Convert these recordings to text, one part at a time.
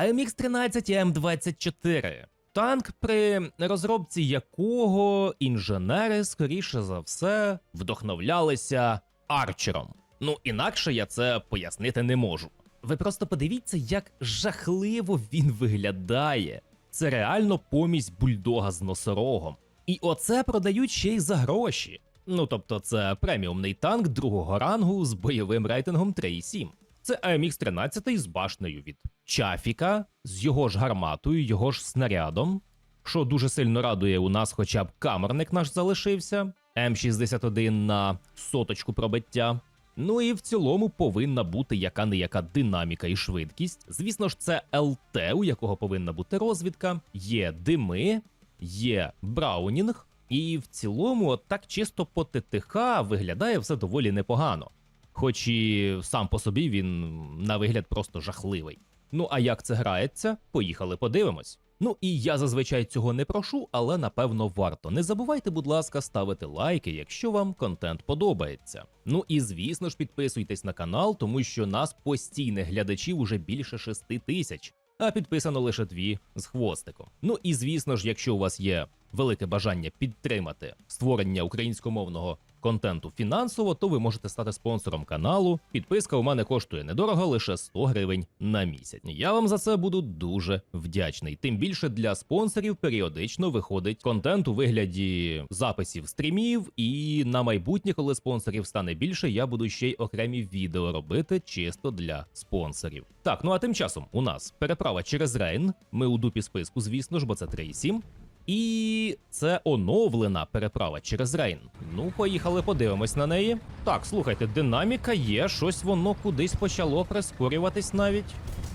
AMX 13 М24. Танк, при розробці якого інженери, скоріше за все, вдохновлялися арчером. Ну, інакше я це пояснити не можу. Ви просто подивіться, як жахливо він виглядає. Це реально помість бульдога з носорогом. І оце продають ще й за гроші. Ну тобто, це преміумний танк другого рангу з бойовим рейтингом 3,7. Це AMX 13 з башнею від Чафіка, з його ж гарматою, його ж снарядом. Що дуже сильно радує, у нас хоча б камерник наш залишився, М61 на соточку пробиття. Ну і в цілому повинна бути яка не яка динаміка і швидкість. Звісно ж, це ЛТ, у якого повинна бути розвідка, є дими, є браунінг, і в цілому, так чисто по ТТХ виглядає все доволі непогано. Хоч і сам по собі він на вигляд просто жахливий. Ну а як це грається? Поїхали подивимось. Ну і я зазвичай цього не прошу, але напевно варто. Не забувайте, будь ласка, ставити лайки, якщо вам контент подобається. Ну і звісно ж підписуйтесь на канал, тому що нас постійних глядачів уже більше 6 тисяч, а підписано лише дві з хвостиком. Ну і звісно ж, якщо у вас є велике бажання підтримати створення українськомовного контенту фінансово, то ви можете стати спонсором каналу. Підписка у мене коштує недорого, лише 100 гривень на місяць. Я вам за це буду дуже вдячний. Тим більше для спонсорів періодично виходить контент у вигляді записів стрімів, і на майбутнє, коли спонсорів стане більше, я буду ще й окремі відео робити чисто для спонсорів. Так, ну а тим часом у нас переправа через Рейн. Ми у дупі списку, звісно ж, бо це 3,7. І це оновлена переправа через Рейн. Ну, поїхали, подивимось на неї. Так, слухайте, динаміка є, щось воно кудись почало прискорюватись навіть.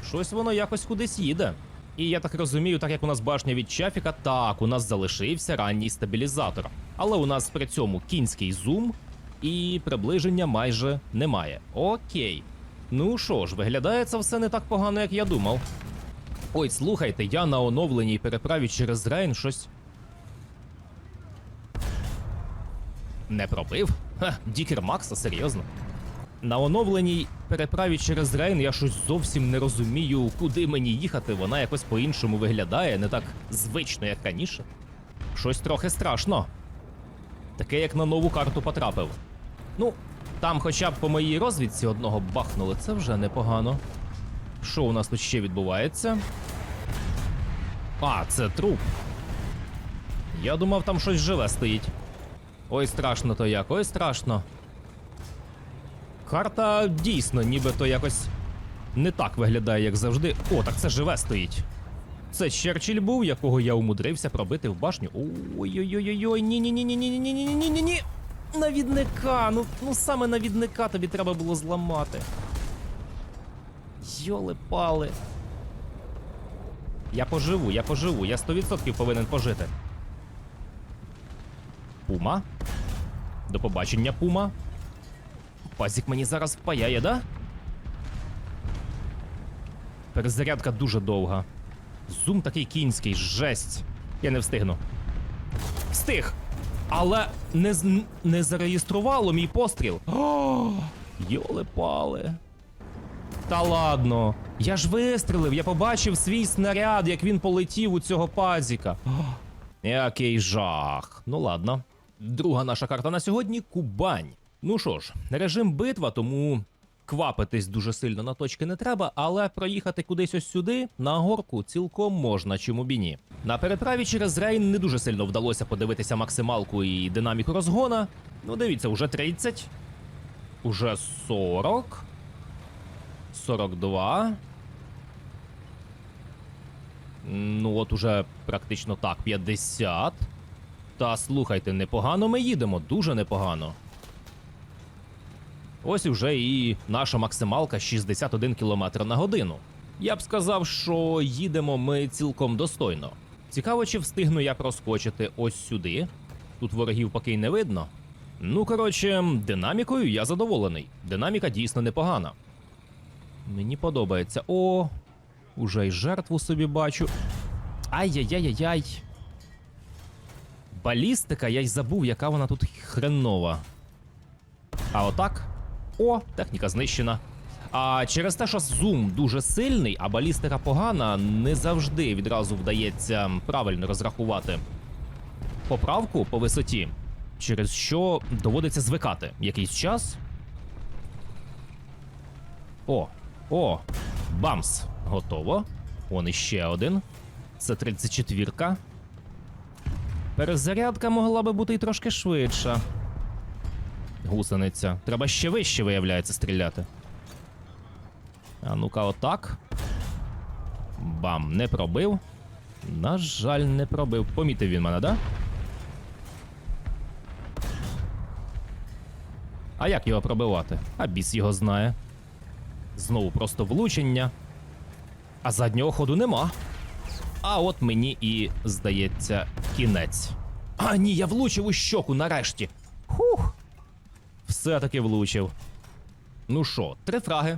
Щось воно якось кудись їде. І я так розумію, так як у нас башня від Чафіка, так, у нас залишився ранній стабілізатор. Але у нас при цьому кінський зум і приближення майже немає. Окей. Ну що ж, виглядає це все не так погано, як я думав. Ой, слухайте, я на оновленій переправі через Рейн щось. Не пробив? Ха, Дікер Макса, серйозно. На оновленій переправі через Рейн я щось зовсім не розумію, куди мені їхати. Вона якось по-іншому виглядає, не так звично, як раніше. Щось трохи страшно. Таке, як на нову карту потрапив. Ну, там хоча б по моїй розвідці одного бахнули, це вже непогано. Що у нас тут ще відбувається? А, це труп. Я думав, там щось живе стоїть. Ой, страшно то як, ой, страшно. Карта дійсно нібито якось не так виглядає, як завжди. О, так це живе стоїть. Це Черчилль був, якого я умудрився пробити в башню. Ой-ой-ой-ой, ні-ні-ні-ні-ні-ні-ні-ні-ні-ні. Навідника, ну, ну саме навідника тобі треба було зламати. Йоли пали. Я поживу, я поживу, я 100% повинен пожити. Пума. До побачення, пума. Пазік мені зараз впаяє, да? Перезарядка дуже довга. Зум такий кінський, жесть. Я не встигну. Встиг! Але не, не зареєструвало мій постріл. О, йоли пали. Та ладно. Я ж вистрелив, я побачив свій снаряд, як він полетів у цього пазіка. О, який жах. Ну ладно. Друга наша карта на сьогодні Кубань. Ну що ж, режим битва, тому квапитись дуже сильно на точки не треба, але проїхати кудись ось сюди, на горку, цілком можна, чому б і ні. На переправі через Рейн не дуже сильно вдалося подивитися максималку і динаміку розгона. Ну, дивіться, уже 30, уже 40. 42. Ну, от уже практично так, 50. Та слухайте, непогано ми їдемо, дуже непогано. Ось уже і наша максималка 61 км на годину. Я б сказав, що їдемо ми цілком достойно. Цікаво, чи встигну я проскочити ось сюди. Тут ворогів поки й не видно. Ну, коротше, динамікою я задоволений. Динаміка дійсно непогана. Мені подобається. О, уже й жертву собі бачу. Ай-яй-яй-яй-яй. Балістика, я й забув, яка вона тут хренова. А отак. О, техніка знищена. А через те, що зум дуже сильний, а балістика погана, не завжди відразу вдається правильно розрахувати поправку по висоті, через що доводиться звикати якийсь час. О, о, бамс. Готово. Он іще один. Це 34-ка. Перезарядка могла би бути і трошки швидша. Гусениця. Треба ще вище, виявляється, стріляти. А ну-ка, отак. Бам, не пробив. На жаль, не пробив. Помітив він мене, да? А як його пробивати? А біс його знає. Знову просто влучення. А заднього ходу нема. А от мені і здається кінець. А, ні, я влучив у щоку нарешті. Хух. Все-таки влучив. Ну що, три фраги.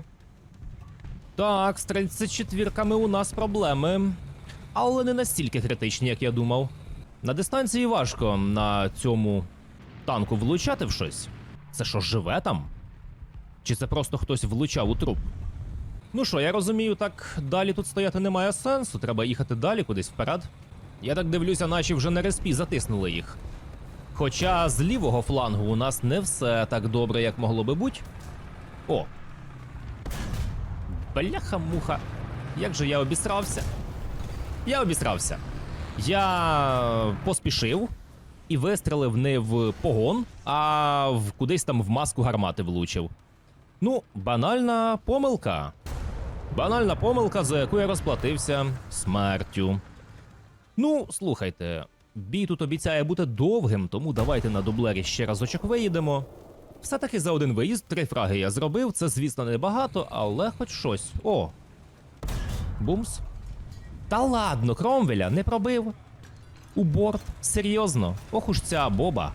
Так, з 34-ками у нас проблеми. Але не настільки критичні, як я думав. На дистанції важко на цьому танку влучати в щось. Це що, живе там? Чи це просто хтось влучав у труп? Ну що, я розумію, так далі тут стояти немає сенсу, треба їхати далі кудись вперед. Я так дивлюся, наші вже на респі затиснули їх. Хоча з лівого флангу у нас не все так добре, як могло би бути. О. Бляха-муха. Як же я обісрався? Я обісрався. Я поспішив і вистрелив не в погон, а в кудись там в маску гармати влучив. Ну, банальна помилка. Банальна помилка, за яку я розплатився смертю. Ну, слухайте, бій тут обіцяє бути довгим, тому давайте на дублері ще разочок виїдемо. Все-таки за один виїзд три фраги я зробив. Це, звісно, небагато, але хоч щось. О. Бумс. Та ладно, Кромвеля не пробив. У борт, серйозно. Ох уж ця боба.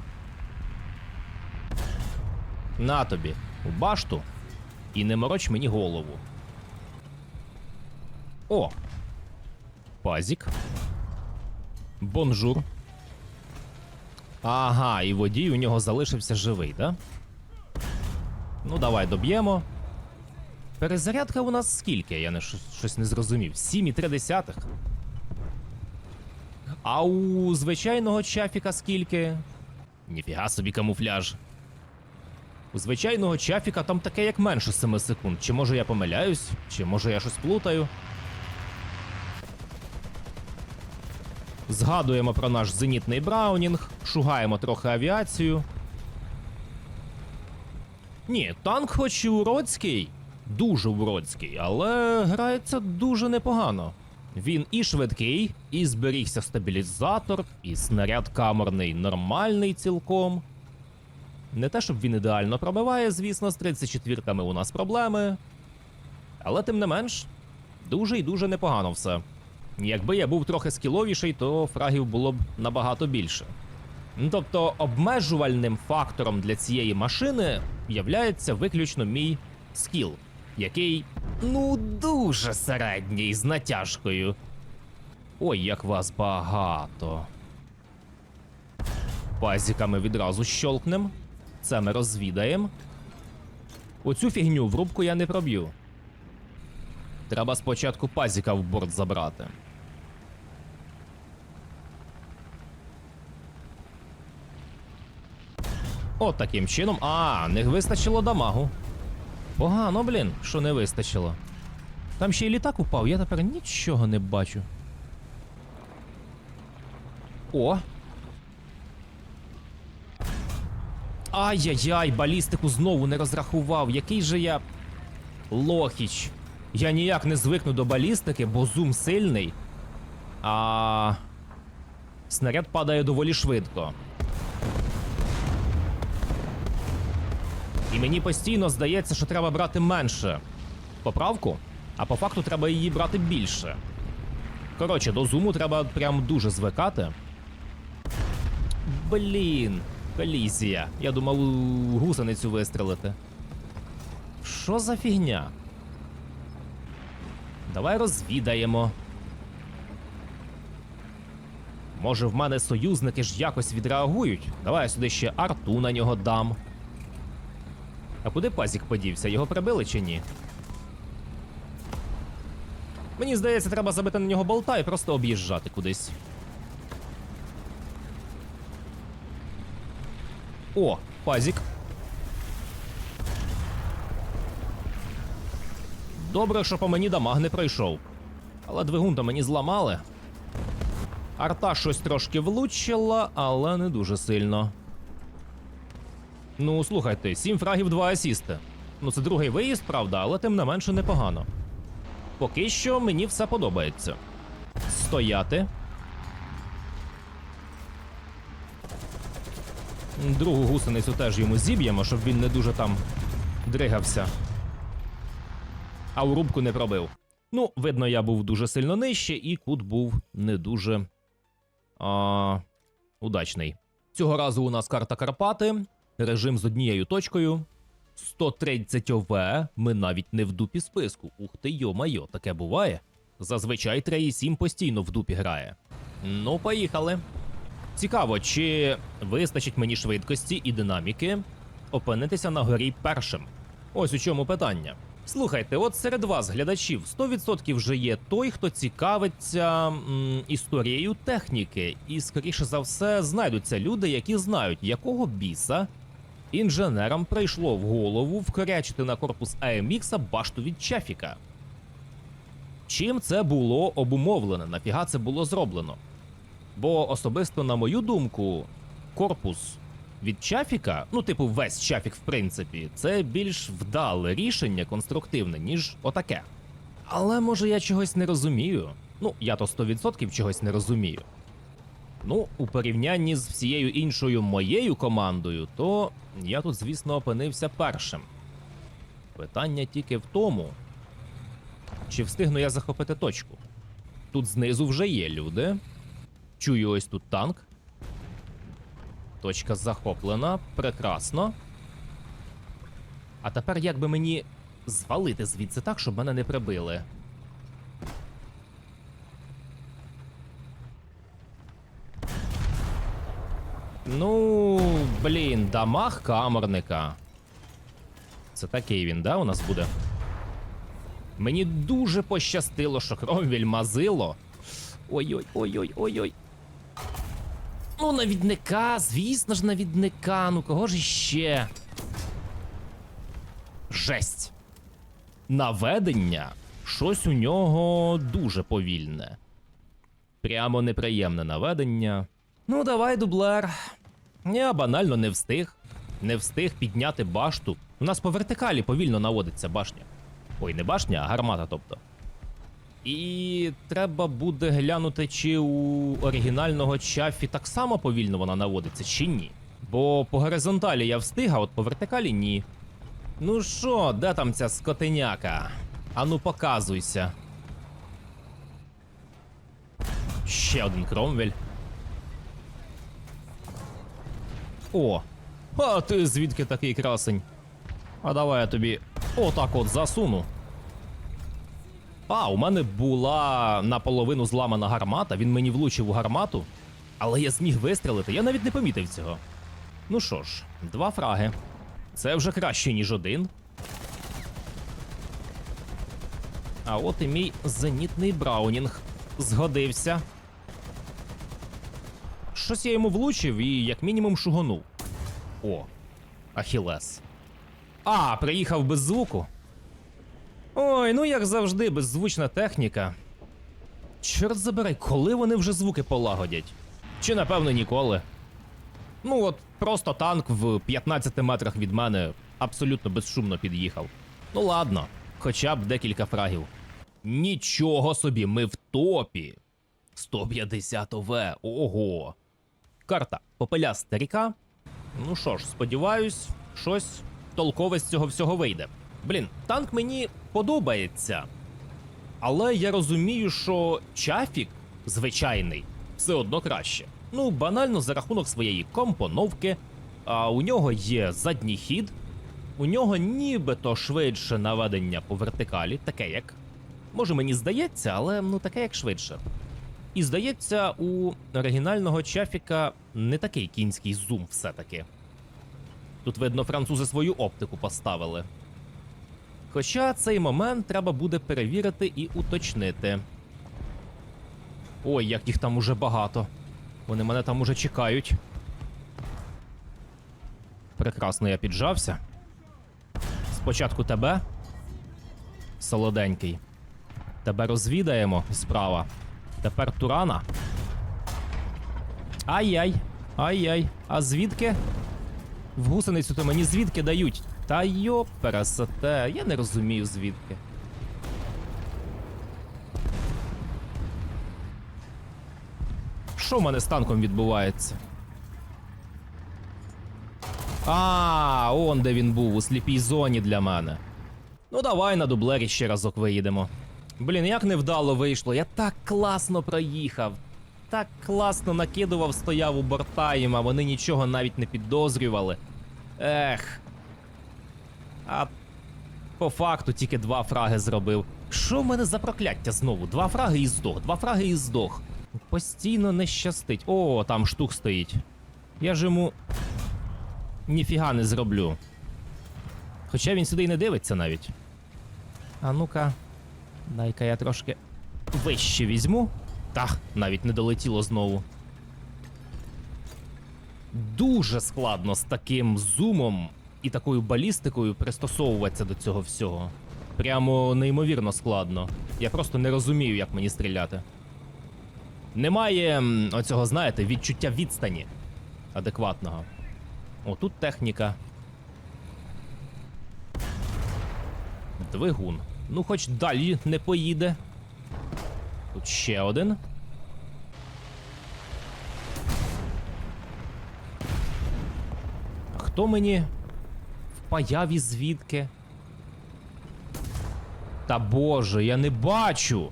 На тобі, у башту. І не мороч мені голову. О. Пазік. Бонжур. Ага, і водій у нього залишився живий, да? Ну, давай доб'ємо. Перезарядка у нас скільки? Я не щось, не зрозумів. 7,3. А у звичайного чафіка скільки? Ніфіга собі камуфляж. У звичайного чафіка там таке як менше 7 секунд. Чи може я помиляюсь, чи може я щось плутаю. Згадуємо про наш зенітний Браунінг, шугаємо трохи авіацію. Ні, танк хоч і уродський, дуже уродський, але грається дуже непогано. Він і швидкий, і зберігся стабілізатор, і снаряд камерний нормальний цілком. Не те, щоб він ідеально пробиває, звісно, з 34-ками у нас проблеми. Але тим не менш, дуже і дуже непогано все. Якби я був трохи скіловіший, то фрагів було б набагато більше. Тобто обмежувальним фактором для цієї машини являється виключно мій скіл, який ну дуже середній з натяжкою. Ой, як вас багато. Пазіками відразу щолкнем. Це ми розвідаємо. Оцю фігню в рубку я не проб'ю. Треба спочатку пазіка в борт забрати. От таким чином. А, не вистачило дамагу. Погано, блін, що не вистачило. Там ще й літак упав, я тепер нічого не бачу. О. Ай-яй-яй, балістику знову не розрахував. Який же я. Лохіч. Я ніяк не звикну до балістики, бо зум сильний. А. Снаряд падає доволі швидко. І мені постійно здається, що треба брати менше поправку, а по факту треба її брати більше. Коротше, до зуму треба прям дуже звикати. Блін, колізія. Я думав у гусеницю вистрелити. Що за фігня? Давай розвідаємо. Може, в мене союзники ж якось відреагують. Давай я сюди ще арту на нього дам. А куди пазік подівся? Його прибили чи ні? Мені здається, треба забити на нього болта і просто об'їжджати кудись. О, пазік. Добре, що по мені дамаг не пройшов. Але двигун то мені зламали. Арта щось трошки влучила, але не дуже сильно. Ну, слухайте, 7 фрагів, 2 асісти. Ну, це другий виїзд, правда, але тим не менше непогано. Поки що мені все подобається. Стояти. Другу гусеницю теж йому зіб'ємо, щоб він не дуже там дригався. А у рубку не пробив. Ну, видно, я був дуже сильно нижче, і кут був не дуже а, удачний. Цього разу у нас карта Карпати, режим з однією точкою. 130 ОВ, ми навіть не в дупі списку. Ух ти йо-майо, таке буває. Зазвичай 3,7 постійно в дупі грає. Ну, поїхали. Цікаво, чи вистачить мені швидкості і динаміки опинитися на горі першим. Ось у чому питання. Слухайте, от серед вас, глядачів, 100% вже є той, хто цікавиться м, історією техніки, і, скоріше за все, знайдуться люди, які знають, якого біса інженерам прийшло в голову вкорячити на корпус AMX башту від Чафіка. Чим це було обумовлене? Нафіга це було зроблено? Бо особисто, на мою думку, корпус від Чафіка, ну, типу, весь Чафік, в принципі, це більш вдале рішення конструктивне, ніж отаке. Але може я чогось не розумію. Ну, я то 100% чогось не розумію. Ну, у порівнянні з всією іншою моєю командою, то я тут, звісно, опинився першим. Питання тільки в тому, чи встигну я захопити точку. Тут знизу вже є люди. Чую ось тут танк. Точка захоплена. Прекрасно. А тепер як би мені звалити звідси так, щоб мене не прибили. Ну, блін, дамаг камерника. Це такий він, да, у нас буде? Мені дуже пощастило, що Кромвіль мазило. Ой-ой, ой-ой, ой-ой. Ну, навідника, звісно ж, навідника. Ну кого ж іще? Жесть. Наведення. Щось у нього дуже повільне. Прямо неприємне наведення. Ну, давай, дублер. Я банально не встиг. Не встиг підняти башту. У нас по вертикалі повільно наводиться башня. Ой, не башня, а гармата, тобто. І треба буде глянути, чи у оригінального чафі так само повільно вона наводиться, чи ні. Бо по горизонталі я встиг, а от по вертикалі ні. Ну що, де там ця скотиняка? Ану, показуйся. Ще один кромвель. О! А ти звідки такий красень? А давай я тобі отак от засуну. А, у мене була наполовину зламана гармата, він мені влучив у гармату, але я зміг вистрелити, я навіть не помітив цього. Ну що ж, два фраги. Це вже краще, ніж один. А от і мій зенітний Браунінг згодився. Щось я йому влучив і як мінімум шугонув. О, Ахілес. А, приїхав без звуку. Ой, ну як завжди, беззвучна техніка. Чорт забирай, коли вони вже звуки полагодять? Чи напевно ніколи? Ну от просто танк в 15 метрах від мене абсолютно безшумно під'їхав. Ну ладно, хоча б декілька фрагів. Нічого собі, ми в топі. 150 ОВ, ого. Карта попеляста ріка. Ну що ж, сподіваюсь, щось толкове з цього всього вийде. Блін, танк мені подобається. Але я розумію, що чафік звичайний все одно краще. Ну, банально за рахунок своєї компоновки. А у нього є задній хід, у нього нібито швидше наведення по вертикалі, таке як. Може мені здається, але ну таке як швидше. І здається, у оригінального чафіка не такий кінський зум все-таки. Тут, видно, французи свою оптику поставили. Хоча цей момент треба буде перевірити і уточнити. Ой, як їх там уже багато. Вони мене там уже чекають. Прекрасно, я піджався. Спочатку тебе. Солоденький. Тебе розвідаємо справа. Тепер Турана. Ай-яй. Ай-яй. А звідки? В гусеницю то мені звідки дають? Та йоп, пересете. Я не розумію звідки. Що в мене з танком відбувається? А, он де він був, у сліпій зоні для мене. Ну давай на дублері ще разок виїдемо. Блін, як невдало вийшло. Я так класно проїхав. Так класно накидував, стояв у борта їм, а вони нічого навіть не підозрювали. Ех. А по факту тільки два фраги зробив. Що в мене за прокляття знову? Два фраги і здох, два фраги і здох. Постійно не щастить. О, там штук стоїть. Я ж йому ніфіга не зроблю. Хоча він сюди й не дивиться навіть. А ну-ка, дай-ка я трошки вище візьму. Та, навіть не долетіло знову. Дуже складно з таким зумом і такою балістикою пристосовуватися до цього всього. Прямо неймовірно складно. Я просто не розумію, як мені стріляти. Немає оцього, знаєте, відчуття відстані адекватного. О, тут техніка. Двигун. Ну, хоч далі не поїде. Тут ще один. А хто мені впаяв звідки? Та боже, я не бачу.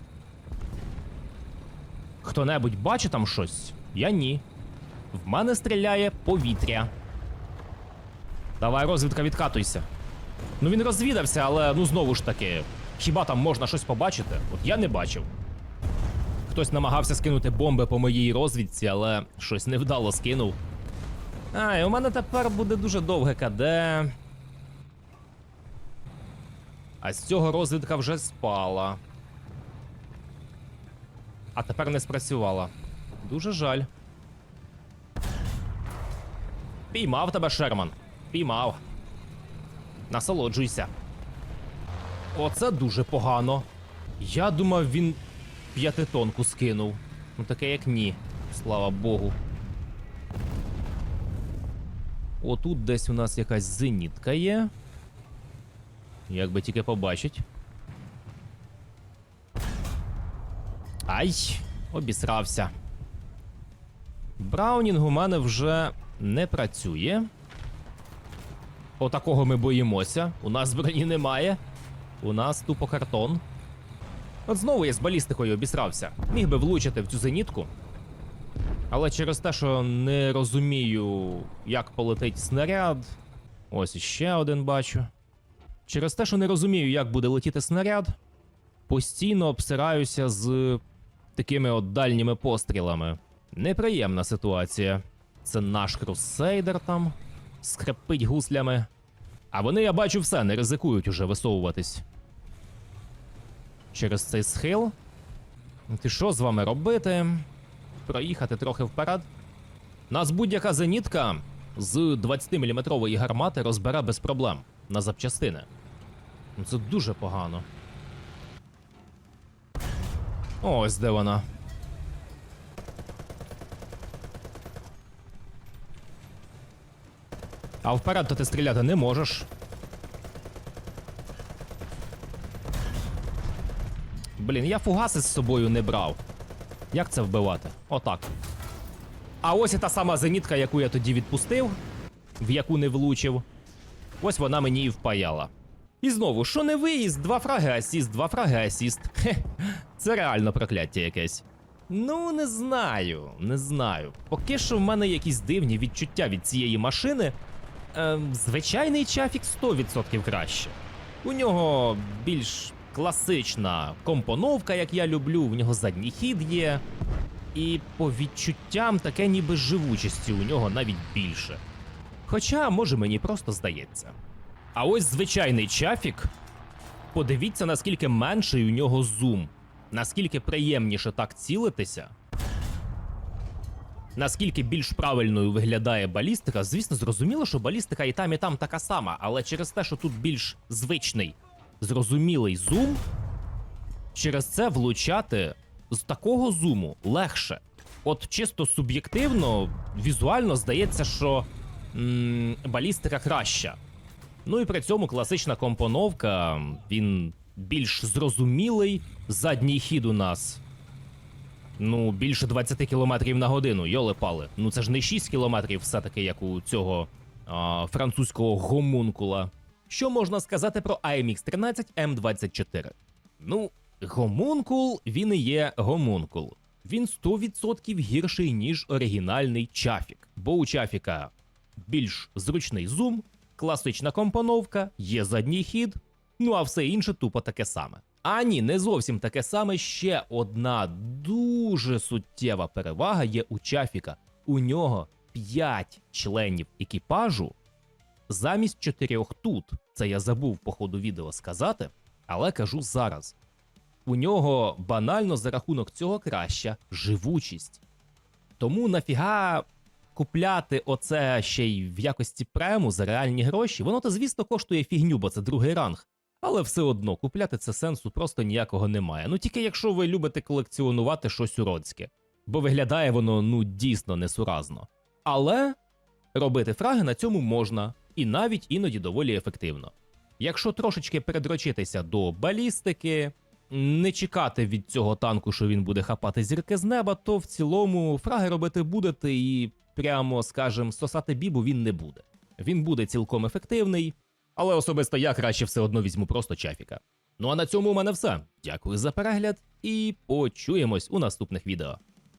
Хто-небудь бачить там щось? Я ні. В мене стріляє повітря. Давай, розвідка, відкатуйся. Ну він розвідався, але ну знову ж таки, хіба там можна щось побачити? От я не бачив. Хтось намагався скинути бомби по моїй розвідці, але щось невдало скинув. А, і у мене тепер буде дуже довге КД. А з цього розвідка вже спала. А тепер не спрацювала. Дуже жаль. Піймав тебе, Шерман. Піймав. Насолоджуйся. Оце дуже погано. Я думав, він п'ятитонку скинув. Ну таке як ні. Слава Богу. Отут десь у нас якась зенітка є. Як би тільки побачить. Ай, обісрався. Браунінг у мене вже не працює. Отакого ми боїмося. У нас броні немає. У нас тупо картон. От знову я з балістикою обісрався. Міг би влучити в цю зенітку. Але через те, що не розумію, як полетить снаряд. Ось іще один бачу. Через те, що не розумію, як буде летіти снаряд, постійно обсираюся з такими от дальніми пострілами. Неприємна ситуація. Це наш крусейдер там скрипить гуслями. А вони, я бачу, все, не ризикують уже висовуватись. Через цей схил. Ти що з вами робити? Проїхати трохи вперед. Нас будь-яка зенітка з 20-мм гармати розбере без проблем на запчастини. Ну, Це дуже погано. Ось де вона. А вперед то ти стріляти не можеш. Блін, я фугаси з собою не брав. Як це вбивати? Отак. А ось і та сама зенітка, яку я тоді відпустив, в яку не влучив. Ось вона мені і впаяла. І знову, що не виїзд, два фраги асіст, два фраги асіст. Хе, це реально прокляття якесь. Ну, не знаю, не знаю. Поки що в мене якісь дивні відчуття від цієї машини. Ем, звичайний чафік 100% краще. У нього більш класична компоновка, як я люблю, в нього задній хід є. І по відчуттям таке ніби живучості у нього навіть більше. Хоча, може, мені просто здається. А ось звичайний чафік Подивіться, наскільки менший у нього зум, наскільки приємніше так цілитися. Наскільки більш правильною виглядає балістика, звісно, зрозуміло, що балістика і там, і там така сама, але через те, що тут більш звичний, зрозумілий зум, через це влучати з такого зуму легше. От чисто суб'єктивно, візуально здається, що м- балістика краща. Ну і при цьому класична компоновка, він більш зрозумілий. Задній хід у нас. Ну, більше 20 км на годину, йоли пали. Ну це ж не 6 км, все-таки, як у цього а, французького гомункула. Що можна сказати про AMX 13 M24? Ну, гомункул він і є гомункул. Він 100% гірший, ніж оригінальний чафік, бо у чафіка більш зручний зум, класична компоновка, є задній хід, ну а все інше тупо таке саме. А ні, не зовсім таке саме. Ще одна дуже суттєва перевага є у Чафіка. У нього 5 членів екіпажу замість чотирьох тут. Це я забув по ходу відео сказати, але кажу зараз. У нього банально за рахунок цього краща живучість. Тому нафіга купляти оце ще й в якості прему за реальні гроші, воно то, звісно, коштує фігню, бо це другий ранг. Але все одно купляти це сенсу просто ніякого немає. Ну тільки якщо ви любите колекціонувати щось уродське, бо виглядає воно ну дійсно несуразно. Але робити фраги на цьому можна, і навіть іноді доволі ефективно. Якщо трошечки передрочитися до балістики, не чекати від цього танку, що він буде хапати зірки з неба, то в цілому фраги робити будете і прямо скажем, сосати бібу він не буде. Він буде цілком ефективний, але особисто я краще все одно візьму просто чафіка. Ну а на цьому у мене все. Дякую за перегляд і почуємось у наступних відео.